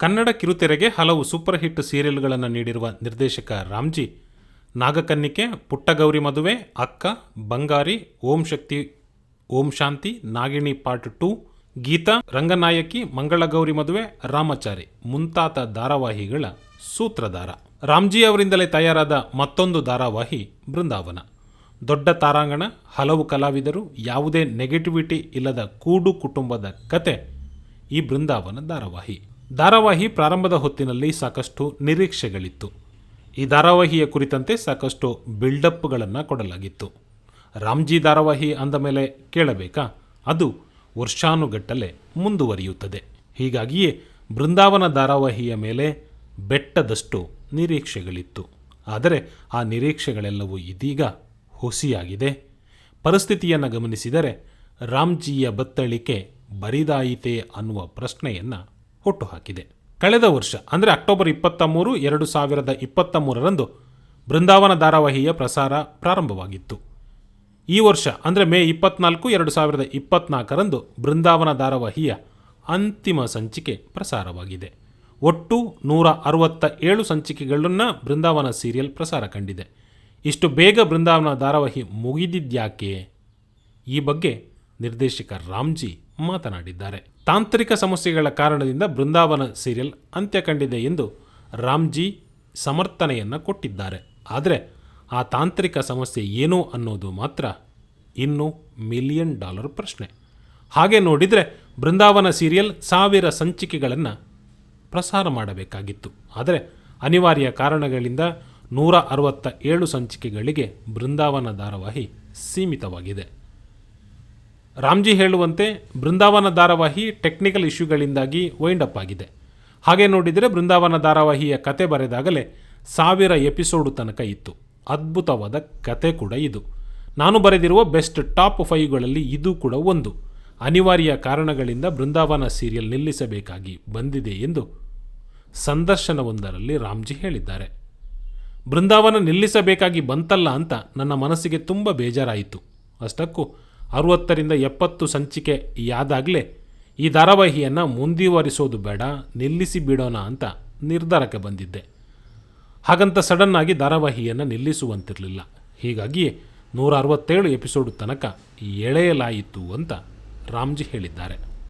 ಕನ್ನಡ ಕಿರುತೆರೆಗೆ ಹಲವು super hit ಸೀರಿಯಲ್ಗಳನ್ನು ನೀಡಿರುವ ನಿರ್ದೇಶಕ ರಾಮ್ಜಿ, ನಾಗಕನ್ನಿಕೆ, ಪುಟ್ಟಗೌರಿ ಮದುವೆ, ಅಕ್ಕ, ಬಂಗಾರಿ, ಓಂ ಶಕ್ತಿ, ಓಂ ಶಾಂತಿ, ನಾಗಿಣಿ ಪಾರ್ಟ್ ಟು, ಗೀತಾ, ರಂಗನಾಯಕಿ, ಮಂಗಳಗೌರಿ ಮದುವೆ, ರಾಮಚಾರಿ ಮುಂತಾದ ಧಾರಾವಾಹಿಗಳ ಸೂತ್ರಧಾರ. ರಾಮ್ಜಿ ಅವರಿಂದಲೇ ತಯಾರಾದ ಮತ್ತೊಂದು ಧಾರಾವಾಹಿ, ಬೃಂದಾವನ. ದೊಡ್ಡ ತಾರಾಂಗಣ, ಹಲವು ಕಲಾವಿದರು, ಯಾವುದೇ ನೆಗೆಟಿವಿಟಿ ಇಲ್ಲದ ಕೂಡು ಕುಟುಂಬದ ಕತೆ ಈ ಬೃಂದಾವನ ಧಾರಾವಾಹಿ. ಧಾರಾವಾಹಿ ಪ್ರಾರಂಭದ ಹೊತ್ತಿನಲ್ಲಿ ಸಾಕಷ್ಟು ನಿರೀಕ್ಷೆಗಳಿತ್ತು. ಈ ಧಾರಾವಾಹಿಯ ಕುರಿತಂತೆ ಸಾಕಷ್ಟು ಬಿಲ್ಡಪ್ಗಳನ್ನು ಕೊಡಲಾಗಿತ್ತು. ರಾಮ್ಜಿ ಧಾರಾವಾಹಿ ಅಂದ ಮೇಲೆ ಕೇಳಬೇಕಾ? ಅದು ವರ್ಷಾನುಗಟ್ಟಲೆ ಮುಂದುವರಿಯುತ್ತದೆ. ಹೀಗಾಗಿಯೇ ಬೃಂದಾವನ ಧಾರಾವಾಹಿಯ ಮೇಲೆ ಬೆಟ್ಟದಷ್ಟು ನಿರೀಕ್ಷೆಗಳಿತ್ತು. ಆದರೆ ಆ ನಿರೀಕ್ಷೆಗಳೆಲ್ಲವೂ ಇದೀಗ ಹುಸಿಯಾಗಿದೆ. ಪರಿಸ್ಥಿತಿಯನ್ನು ಗಮನಿಸಿದರೆ ರಾಮ್ಜಿಯ ಬತ್ತಳಿಕೆ ಬರಿದಾಯಿತೆ ಅನ್ನುವ ಪ್ರಶ್ನೆಯನ್ನು ಹುಟ್ಟುಹಾಕಿದೆ. ಕಳೆದ ವರ್ಷ, ಅಂದರೆ ಅಕ್ಟೋಬರ್ ಇಪ್ಪತ್ತ ಮೂರು ಎರಡು ಸಾವಿರದ ಇಪ್ಪತ್ತ ಮೂರರಂದು ಬೃಂದಾವನ ಧಾರಾವಾಹಿಯ ಪ್ರಸಾರ ಪ್ರಾರಂಭವಾಗಿತ್ತು. ಈ ವರ್ಷ, ಅಂದರೆ ಮೇ ಇಪ್ಪತ್ನಾಲ್ಕು, ಎರಡು ಸಾವಿರದ ಇಪ್ಪತ್ನಾಲ್ಕರಂದು ಬೃಂದಾವನ ಧಾರಾವಾಹಿಯ ಅಂತಿಮ ಸಂಚಿಕೆ ಪ್ರಸಾರವಾಗಿದೆ. ಒಟ್ಟು ನೂರ ಅರವತ್ತ ಏಳು ಸಂಚಿಕೆಗಳನ್ನು ಬೃಂದಾವನ ಸೀರಿಯಲ್ ಪ್ರಸಾರ ಕಂಡಿದೆ. ಇಷ್ಟು ಬೇಗ ಬೃಂದಾವನ ಧಾರಾವಾಹಿ ಮುಗಿದಿದ್ಯಾಕೆ? ಈ ಬಗ್ಗೆ ನಿರ್ದೇಶಕ ರಾಮ್ಜಿ ಮಾತನಾಡಿದ್ದಾರೆ. ತಾಂತ್ರಿಕ ಸಮಸ್ಯೆಗಳ ಕಾರಣದಿಂದ ಬೃಂದಾವನ ಸೀರಿಯಲ್ ಅಂತ್ಯ ಕಂಡಿದೆ ಎಂದು ರಾಮ್ಜಿ ಸಮರ್ಥನೆಯನ್ನು ಕೊಟ್ಟಿದ್ದಾರೆ. ಆದರೆ ಆ ತಾಂತ್ರಿಕ ಸಮಸ್ಯೆ ಏನು ಅನ್ನೋದು ಮಾತ್ರ ಇನ್ನೂ ಮಿಲಿಯನ್ ಡಾಲರ್ ಪ್ರಶ್ನೆ. ಹಾಗೆ ನೋಡಿದರೆ ಬೃಂದಾವನ ಸೀರಿಯಲ್ ಸಾವಿರ ಸಂಚಿಕೆಗಳನ್ನು ಪ್ರಸಾರ ಮಾಡಬೇಕಾಗಿತ್ತು. ಆದರೆ ಅನಿವಾರ್ಯ ಕಾರಣಗಳಿಂದ ನೂರ ಅರವತ್ತ ಏಳು ಸಂಚಿಕೆಗಳಿಗೆ ಬೃಂದಾವನ ಧಾರಾವಾಹಿ ಸೀಮಿತವಾಗಿದೆ. ರಾಮ್ಜಿ ಹೇಳುವಂತೆ ಬೃಂದಾವನ ಧಾರಾವಾಹಿ ಟೆಕ್ನಿಕಲ್ ಇಶ್ಯೂಗಳಿಂದಾಗಿ ವೈಂಡ್ ಅಪ್ ಆಗಿದೆ. ಹಾಗೆ ನೋಡಿದರೆ ಬೃಂದಾವನ ಧಾರಾವಾಹಿಯ ಕತೆ ಬರೆದಾಗಲೇ ಸಾವಿರ ಎಪಿಸೋಡು ತನಕ ಇತ್ತು. ಅದ್ಭುತವಾದ ಕತೆ ಕೂಡ ಇದು. ನಾನು ಬರೆದಿರುವ ಬೆಸ್ಟ್ ಟಾಪ್ ಫೈವ್ಗಳಲ್ಲಿ ಇದು ಕೂಡ ಒಂದು. ಅನಿವಾರ್ಯ ಕಾರಣಗಳಿಂದ ಬೃಂದಾವನ ಸೀರಿಯಲ್ ನಿಲ್ಲಿಸಬೇಕಾಗಿ ಬಂದಿದೆ ಎಂದು ಸಂದರ್ಶನವೊಂದರಲ್ಲಿ ರಾಮ್ಜಿ ಹೇಳಿದ್ದಾರೆ. ಬೃಂದಾವನ ನಿಲ್ಲಿಸಬೇಕಾಗಿ ಬಂತಲ್ಲ ಅಂತ ನನ್ನ ಮನಸ್ಸಿಗೆ ತುಂಬ ಬೇಜಾರಾಯಿತು. ಅಷ್ಟಕ್ಕೂ ಅರುವತ್ತರಿಂದ ಎಪ್ಪತ್ತು ಸಂಚಿಕೆ ಯಾದಾಗಲೇ ಈ ಧಾರಾವಾಹಿಯನ್ನು ಮುಂದುವರಿಸೋದು ಬೇಡ, ನಿಲ್ಲಿಸಿ ಬಿಡೋಣ ಅಂತ ನಿರ್ಧಾರಕ್ಕೆ ಬಂದಿದ್ದೆ. ಹಾಗಂತ ಸಡನ್ನಾಗಿ ಧಾರಾವಾಹಿಯನ್ನು ನಿಲ್ಲಿಸುವಂತಿರಲಿಲ್ಲ. ಹೀಗಾಗಿ ನೂರ ಅರವತ್ತೇಳು ಎಪಿಸೋಡ್ ತನಕ ಎಳೆಯಲಾಯಿತು ಅಂತ ರಾಮ್ಜಿ ಹೇಳಿದ್ದಾರೆ.